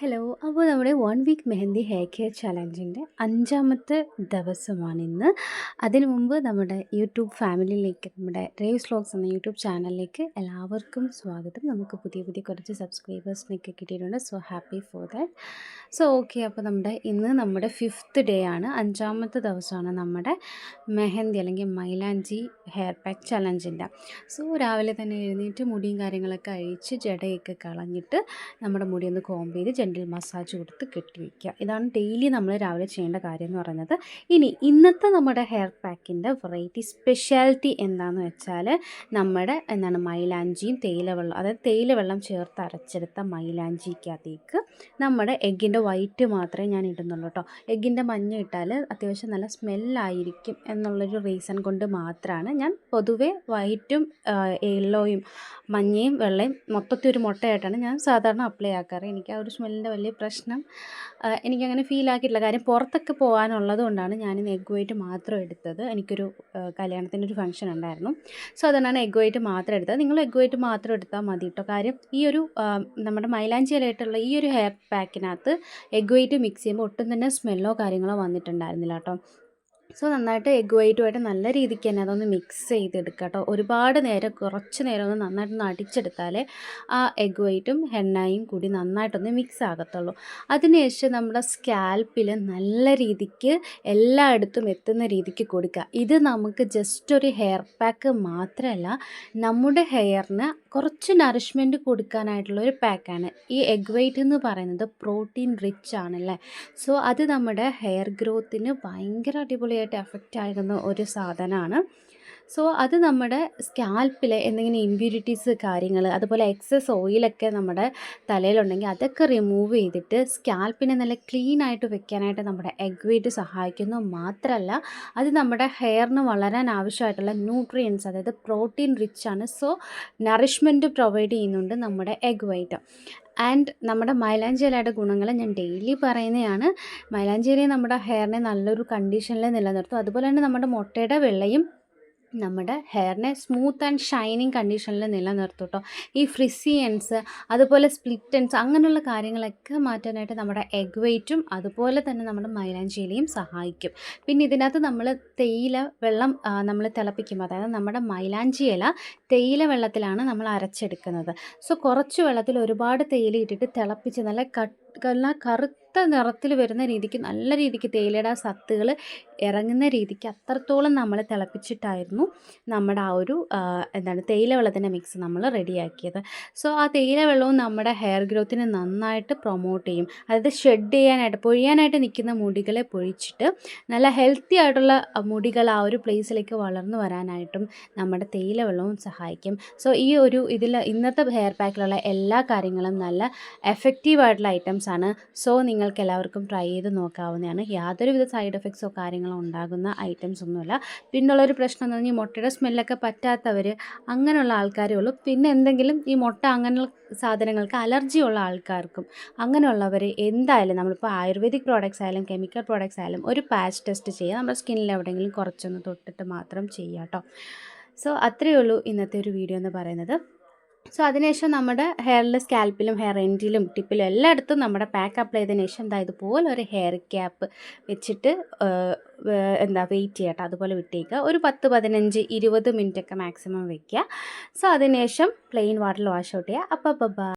Hello അപ്പോൾ നമ്മുടെ one week mehndi hair care ചലഞ്ചിന്റെ അഞ്ചാമത്തെ ദിവസമാണിന്ന് അതിനു മുമ്പ് നമ്മുടെ യൂട്യൂബ് ഫാമിലിയിലേക്ക് നമ്മുടെ റേവ് സ്ലോഗ്സ് എന്ന യൂട്യൂബ് ചാനലിലേക്ക് എല്ലാവർക്കും സ്വാഗതം. നമുക്ക് പുതിയ പുതിയ കുറച്ച് സബ്സ്ക്രൈബേഴ്സിനൊക്കെ കിട്ടിയിട്ടുണ്ട്. So happy for that so okay അപ്പോൾ നമ്മുടെ ഇന്ന് നമ്മുടെ ഫിഫ്ത്ത് ഡേ ആണ്. അഞ്ചാമത്തെ ദിവസമാണ് നമ്മുടെ മെഹന്തി അല്ലെങ്കിൽ മൈലാഞ്ചി ഹെയർ പാക്ക് ചലഞ്ചിന്റെ. സോ രാവിലെ തന്നെ എഴുന്നേറ്റ് മുടിയും കാര്യങ്ങളൊക്കെ അഴിച്ച് ജടയൊക്കെ കളഞ്ഞിട്ട് നമ്മുടെ മുടി ഒന്ന് കോംബ് ചെയ്ത് ജെന്റിൽ മസാജ് കൊടുത്ത് കെട്ടി വയ്ക്കുക ഇതാണ് ഡെയിലി നമ്മൾ രാവിലെ ചെയ്യേണ്ട കാര്യം എന്ന് പറയുന്നത്. ഇനി ഇന്നത്തെ നമ്മുടെ ഹെയർ പാക്കിന്റെ വെറൈറ്റി സ്പെഷ്യാലിറ്റി എന്താണെന്ന് വെച്ചാൽ നമ്മുടെ എന്താണ് മൈലാഞ്ചിയും തേയിലവെള്ളം അതായത് തേയിലവെള്ളം ചേർത്ത് അരച്ചെടുത്ത മൈലാഞ്ചിക്കകത്തേക്ക് നമ്മുടെ എഗ്ഗിന്റെ വൈറ്റ് മാത്രമേ ഞാൻ ഇടുന്നുള്ളൂ കേട്ടോ എഗ്ഗിന്റെ മഞ്ഞ ഇട്ടാൽ അത്യാവശ്യം നല്ല സ്മെല്ലായിരിക്കും എന്നുള്ളൊരു റീസൺ കൊണ്ട് മാത്രമാണ് ഞാൻ പൊതുവേ വൈറ്റും യെല്ലോയും മഞ്ഞയും വെള്ളയും മൊത്തത്തിൽ ഒരു മുട്ടയായിട്ടാണ് ഞാൻ സാധാരണ അപ്ലൈ ആക്കാറ്. എനിക്ക് ആ ഒരു സ്മെല്ലിന്റെ വലിയ പ്രശ്നം. എനിക്കങ്ങനെ ഫീൽ ആക്കിയിട്ടില്ല. കാര്യം പുറത്തൊക്കെ പോകാനുള്ളത് കൊണ്ടാണ് ഞാൻ എഗ് വൈറ്റ് മാത്രം എടുത്തത്. എനിക്കൊരു കല്യാണത്തിന്റെ ഒരു ഫംഗ്ഷൻ ഉണ്ടായിരുന്നു. സോ അതുകൊണ്ടാണ് എഗ് വൈറ്റ് മാത്രം എടുത്തത്. നിങ്ങൾ എഗ് വൈറ്റ് മാത്രം എടുത്താൽ മതി കേട്ടോ കാര്യം ഈ ഒരു നമ്മുടെ മൈലാഞ്ചി ഇലയായിട്ടുള്ള ഈ ഒരു ഹെയർ പാക്കിനകത്ത് എഗ് വൈറ്റ് മിക്സ് ചെയ്യുമ്പോൾ ഒട്ടും തന്നെ സ്മെല്ലോ കാര്യങ്ങളോ വന്നിട്ടുണ്ടായിരുന്നില്ല കേട്ടോ സോ നന്നായിട്ട് എഗ് വൈറ്റുമായിട്ട് നല്ല രീതിക്ക് തന്നെ അതൊന്ന് മിക്സ് ചെയ്തെടുക്കുക കേട്ടോ. ഒരുപാട് നേരം കുറച്ച് നേരം ഒന്ന് നന്നായിട്ടൊന്ന് അടിച്ചെടുത്താലേ ആ എഗ് വൈറ്റും ഹെണ്ണയും കൂടി നന്നായിട്ടൊന്ന് മിക്സ് ആകത്തുള്ളൂ. അതിനുശേഷം നമ്മുടെ സ്കാൽപ്പിൽ നല്ല രീതിക്ക് എല്ലായിടത്തും എത്തുന്ന രീതിക്ക് കൊടുക്കുക. ഇത് നമുക്ക് ജസ്റ്റ് ഒരു ഹെയർ പാക്ക് മാത്രമല്ല നമ്മുടെ ഹെയറിന് കുറച്ച് നറിഷ്മെന്റ് കൊടുക്കാനായിട്ടുള്ള ഒരു പാക്കാണ് ഈ എഗ് വൈറ്റ് എന്ന് പറയുന്നത് പ്രോട്ടീൻ റിച്ച് ആണല്ലേ? സോ അത് നമ്മുടെ ഹെയർ ഗ്രോത്തിന് ഭയങ്കര അടിപൊളിയായിട്ട് എഫക്റ്റ് ആകുന്ന ഒരു സാധനമാണ്. സോ അത് നമ്മുടെ സ്കാൽപ്പിലെ എന്തെങ്കിലും ഇമ്പ്യൂരിറ്റീസ് കാര്യങ്ങൾ അതുപോലെ എക്സസ് ഓയിലൊക്കെ നമ്മുടെ തലയിലുണ്ടെങ്കിൽ അതൊക്കെ റിമൂവ് ചെയ്തിട്ട് സ്കാൽപ്പിനെ നല്ല ക്ലീൻ ആയിട്ട് വെക്കാനായിട്ട് നമ്മുടെ എഗ് വൈറ്റ് സഹായിക്കുന്നു. മാത്രമല്ല അത് നമ്മുടെ ഹെയറിന് വളരാൻ ആവശ്യമായിട്ടുള്ള ന്യൂട്രിയൻസ് അതായത് പ്രോട്ടീൻ റിച്ച് ആണ്. സോ നറിഷ്മെന്റ് പ്രൊവൈഡ് ചെയ്യുന്നുണ്ട് നമ്മുടെ എഗ് വൈറ്റ് ആൻഡ് നമ്മുടെ മൈലാഞ്ചേലയുടെ ഗുണങ്ങൾ ഞാൻ ഡെയിലി പറയുന്നതാണ്. മൈലാഞ്ചി ഇല നമ്മുടെ ഹെയറിനെ നല്ലൊരു കണ്ടീഷനിൽ നിലനിർത്തും. അതുപോലെ തന്നെ നമ്മുടെ മുട്ടയുടെ വെള്ളയും നമ്മുടെ ഹെയറിനെ സ്മൂത്ത് ആൻഡ് ഷൈനിങ് കണ്ടീഷനിൽ നിലനിർത്തും ഈ ഫ്രിസിയൻസ് അതുപോലെ സ്പ്ലിറ്റൻസ് അങ്ങനെയുള്ള കാര്യങ്ങളൊക്കെ മാറ്റാനായിട്ട് നമ്മുടെ എഗ് വെയ്റ്റും അതുപോലെ തന്നെ നമ്മുടെ മൈലാഞ്ചേലിയും സഹായിക്കും. പിന്നെ ഇതിനകത്ത് നമ്മൾ തേയില വെള്ളം നമ്മൾ തിളപ്പിക്കും. അതായത് നമ്മുടെ മൈലാഞ്ചി ഇല തേയില വെള്ളത്തിലാണ് നമ്മൾ അരച്ചെടുക്കുന്നത്. സോ കുറച്ച് വെള്ളത്തിൽ ഒരുപാട് തേയില ഇട്ടിട്ട് തിളപ്പിച്ച് നല്ല കട്ട് നല്ല കറുത്ത നിറത്തിൽ വരുന്ന രീതിക്ക് നല്ല രീതിക്ക് തേയിലയുടെ സത്തുകൾ ഇറങ്ങുന്ന രീതിക്ക് അത്രത്തോളം നമ്മൾ തിളപ്പിച്ചിട്ടായിരുന്നു നമ്മുടെ ആ ഒരു എന്താണ് തേയില വെള്ളത്തിന്റെ മിക്സ് നമ്മൾ റെഡിയാക്കിയത്. സോ ആ തേയില വെള്ളവും നമ്മുടെ ഹെയർ ഗ്രോത്തിനെ നന്നായിട്ട് പ്രൊമോട്ട് ചെയ്യും. അതായത് ഷെഡ് ചെയ്യാനായിട്ട് പൊഴിയാനായിട്ട് നിൽക്കുന്ന മുടികളെ പൊഴിച്ചിട്ട് നല്ല ഹെൽത്തി ആയിട്ടുള്ള മുടികൾ ആ ഒരു പ്ലേസിലേക്ക് വളർന്നു വരാനായിട്ടും നമ്മുടെ തേയില വെള്ളവും സഹായിക്കും. സോ ഈ ഒരു ഇതിൽ ഇന്നത്തെ ഹെയർ പാക്കിലുള്ള എല്ലാ കാര്യങ്ങളും നല്ല എഫക്റ്റീവ് ആയിട്ടുള്ള ഐറ്റംസ് ആണ് സോ നിങ്ങൾക്ക് എല്ലാവർക്കും ട്രൈ ചെയ്ത് നോക്കാവുന്നതാണ്. യാതൊരുവിധ സൈഡ് എഫക്ട്സോ കാര്യങ്ങളോ ഉണ്ടാകുന്ന ഐറ്റംസ് ഒന്നുമില്ല പിന്നുള്ളൊരു പ്രശ്നം എന്ന് പറഞ്ഞാൽ മുട്ടയുടെ സ്മെല്ലൊക്കെ പറ്റാത്തവർ അങ്ങനെയുള്ള ആൾക്കാരേ ഉള്ളൂ. പിന്നെ എന്തെങ്കിലും ഈ മുട്ട അങ്ങനെയുള്ള സാധനങ്ങൾക്ക് അലർജി ഉള്ള ആൾക്കാർക്കും അങ്ങനെയുള്ളവർ എന്തായാലും നമ്മളിപ്പോൾ ആയുർവേദിക് പ്രോഡക്റ്റ്സ് ആയാലും കെമിക്കൽ പ്രോഡക്റ്റ്സ് ആയാലും ഒരു പാച്ച് ടെസ്റ്റ് ചെയ്യുക നമ്മുടെ സ്കിന്നിൽ എവിടെയെങ്കിലും കുറച്ചൊന്ന് തൊട്ടിട്ട് മാത്രം ചെയ്യാം കേട്ടോ. സോ അത്രയേ ഉള്ളൂ ഇന്നത്തെ ഒരു വീഡിയോ എന്ന് പറയുന്നത്. സോ അതിനുശേഷം നമ്മുടെ ഹെയറിൽ സ്കാൽപ്പിലും ഹെയർ എൻഡിലും ടിപ്പിലും എല്ലായിടത്തും നമ്മുടെ പാക്ക് അപ്ലൈ ചെയ്തതിന് ശേഷം എന്താ ഇതുപോലെ ഒരു ഹെയർ ക്യാപ്പ് വെച്ചിട്ട് എന്താ വെയിറ്റ് ചെയ്യട്ടെ. അതുപോലെ വിട്ടേക്കുക. ഒരു പത്ത് പതിനഞ്ച് ഇരുപത് മിനിറ്റ് ഒക്കെ മാക്സിമം വെക്കുക. സോ അതിനുശേഷം പ്ലെയിൻ വാട്ടറിൽ വാഷ് ഔട്ട് ചെയ്യുക. അപ്പം ബൈ